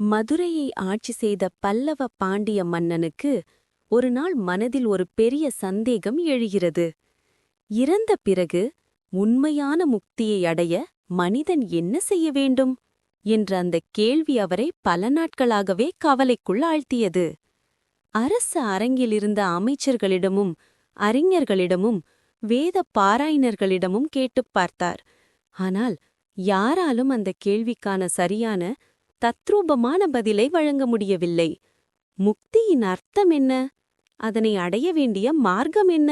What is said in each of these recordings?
மதுரையை ஆட்சி செய்த பல்லவ பாண்டிய மன்னனுக்கு ஒருநாள் மனதில் ஒரு பெரிய சந்தேகம் எழுகிறது. இறந்த பிறகு உண்மையான முக்தியை அடைய மனிதன் என்ன செய்ய வேண்டும்? என்ற அந்த கேள்வி அவரை பல நாட்களாகவே கவலைக்குள் ஆழ்த்தியது. அரசு அரங்கிலிருந்த அமைச்சர்களிடமும் அறிஞர்களிடமும் வேத பாராயணர்களிடமும் கேட்டுப் பார்த்தார். ஆனால் யாராலும் அந்த கேள்விக்கான சரியான தத்ரூபமான பதிலை வழங்க முடியவில்லை. முக்தியின் அர்த்தம் என்ன? அதனை அடைய வேண்டிய மார்க்கம் என்ன?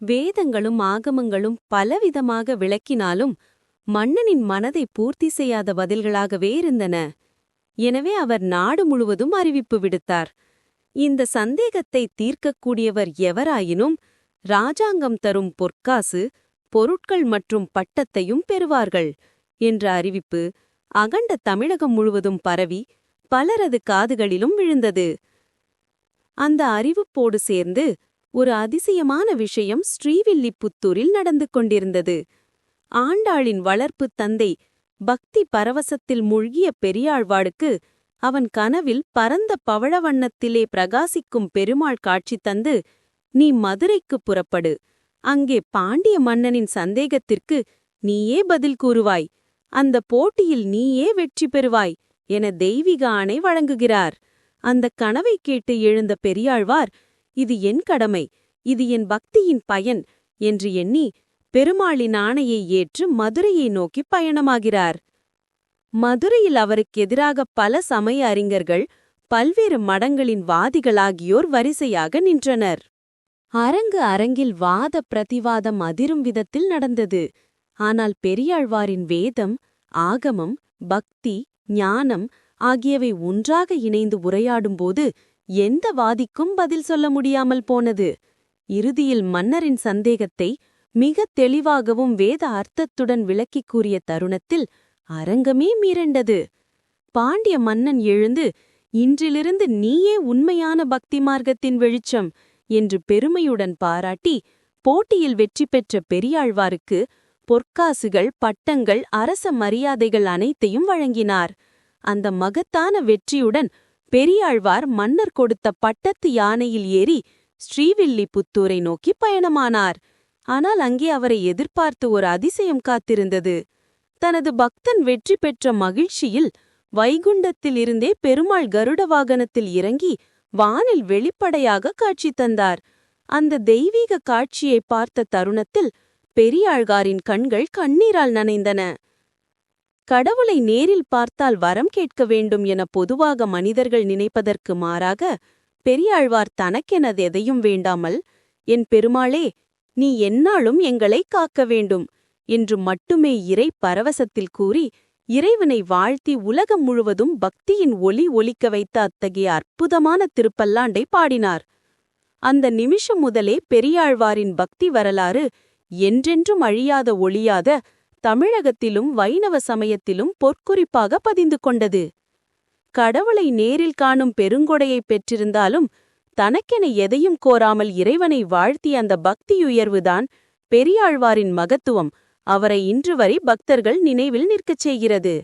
வேதங்களும் ஆகமங்களும் பலவிதமாக விளக்கினாலும் மன்னனின் மனதை பூர்த்தி செய்யாத பதில்களாகவே இருந்தன. எனவே அவர் நாடு முழுவதும் அறிவிப்பு விடுத்தார். இந்த சந்தேகத்தை தீர்க்கக்கூடியவர் எவராயினும் ராஜாங்கம் தரும் பொற்காசு பொருட்கள் மற்றும் பட்டத்தையும் பெறுவார்கள் என்ற அறிவிப்பு அகண்ட தமிழகம் முழுவதும் பரவி பலரது காதுகளிலும் விழுந்தது. அந்த அறிவிப்போடு சேர்ந்து ஒரு அதிசயமான விஷயம் ஸ்ரீவில்லிபுத்தூரில் நடந்து கொண்டிருந்தது. ஆண்டாளின் வளர்ப்புத் தந்தை பக்தி பரவசத்தில் மூழ்கிய பெரியாழ்வாளுக்கு அவன் கனவில் பரந்த பவழவண்ணத்திலே பிரகாசிக்கும் பெருமாள் காட்சி தந்து நீ மதுரைக்குப் புறப்படு. அங்கே பாண்டிய மன்னனின் சந்தேகத்திற்கு நீயே பதில் கூறுவாய். அந்த போட்டியில் நீயே வெற்றி பெறுவாய் என தெய்வீக ஆணை வழங்குகிறார். அந்த கனவை கேட்டு எழுந்த பெரியாழ்வார் இது என் கடமை இது என் பக்தியின் பயன் என்று எண்ணி பெருமாளின் ஆணையை ஏற்று மதுரையை நோக்கி பயணமாகிறார். மதுரையில் அவருக்கு எதிராக பல சமய அறிஞர்கள் பல்வேறு மடங்களின் வாதிகளாகியோர் வரிசையாக நின்றனர். அரங்கு அரங்கில் வாத பிரதிவாதம் அதிரும் விதத்தில் நடந்தது. ஆனால் பெரியாழ்வாரின் வேதம் ஆகமம் பக்தி ஞானம் ஆகியவை ஒன்றாக இணைந்து உரையாடும்போது எந்த வாதிக்கும் பதில் சொல்ல முடியாமல் போனது. இறுதியில் மன்னரின் சந்தேகத்தை மிகத் தெளிவாகவும் வேத அர்த்தத்துடன் விளக்கிக் கூறிய தருணத்தில் அரங்கமே மீரண்டது பாண்டிய மன்னன் எழுந்து இன்றிலிருந்து நீயே உண்மையான பக்தி மார்க்கத்தின் வெளிச்சம் என்று பெருமையுடன் பாராட்டி போட்டியில் வெற்றி பெற்ற பெரியாழ்வாருக்கு பொற்காசுகள் பட்டங்கள் அரச மரியாதைகள் அனைத்தையும் வழங்கினார். அந்த மகத்தான வெற்றியுடன் பெரியாழ்வார் மன்னர் கொடுத்த பட்டத்து யானையில் ஏறி ஸ்ரீவில்லிபுத்தூரை நோக்கி பயணமானார். ஆனால் அங்கே அவரை எதிர்பார்த்து ஒரு அதிசயம் காத்திருந்தது. தனது பக்தன் வெற்றி பெற்ற மகிழ்ச்சியில் வைகுண்டத்தில் இருந்தே பெருமாள் கருட வாகனத்தில் இறங்கி வானில் வெளிப்படையாக காட்சி தந்தார். அந்த தெய்வீக காட்சியை பார்த்த தருணத்தில் பெரியாழ்காரின் கண்கள் கண்ணீரால் நனைந்தன. கடவுளை நேரில் பார்த்தால் வரம் கேட்க வேண்டும் என பொதுவாக மனிதர்கள் நினைப்பதற்கு மாறாக பெரியாழ்வார் தனக்கெனது எதையும் வேண்டாமல் என் பெருமாளே நீ எந்நாளும் எங்களை காக்க வேண்டும் என்று மட்டுமே இறை பரவசத்தில் கூறி இறைவனை வாழ்த்தி உலகம் முழுவதும் பக்தியின் ஒளி ஒலிக்க வைத்த அத்தகைய அற்புதமான திருப்பல்லாண்டை பாடினார். அந்த நிமிஷம் முதலே பெரியாழ்வாரின் பக்தி வரலாறு என்றென்றும் அழியாத ஒளியாத தமிழகத்திலும் வைணவ சமயத்திலும் பொற்குறிப்பாக பதிந்து கொண்டது. கடவுளை நேரில் காணும் பெருங்கொடையைப் பெற்றிருந்தாலும் தனக்கென எதையும் கோராமல் இறைவனை வாழ்த்திய அந்த பக்தியுயர்வுதான் பெரியாழ்வாரின் மகத்துவம். அவரை இன்று வரை பக்தர்கள் நினைவில் நிற்கச் செய்கிறது.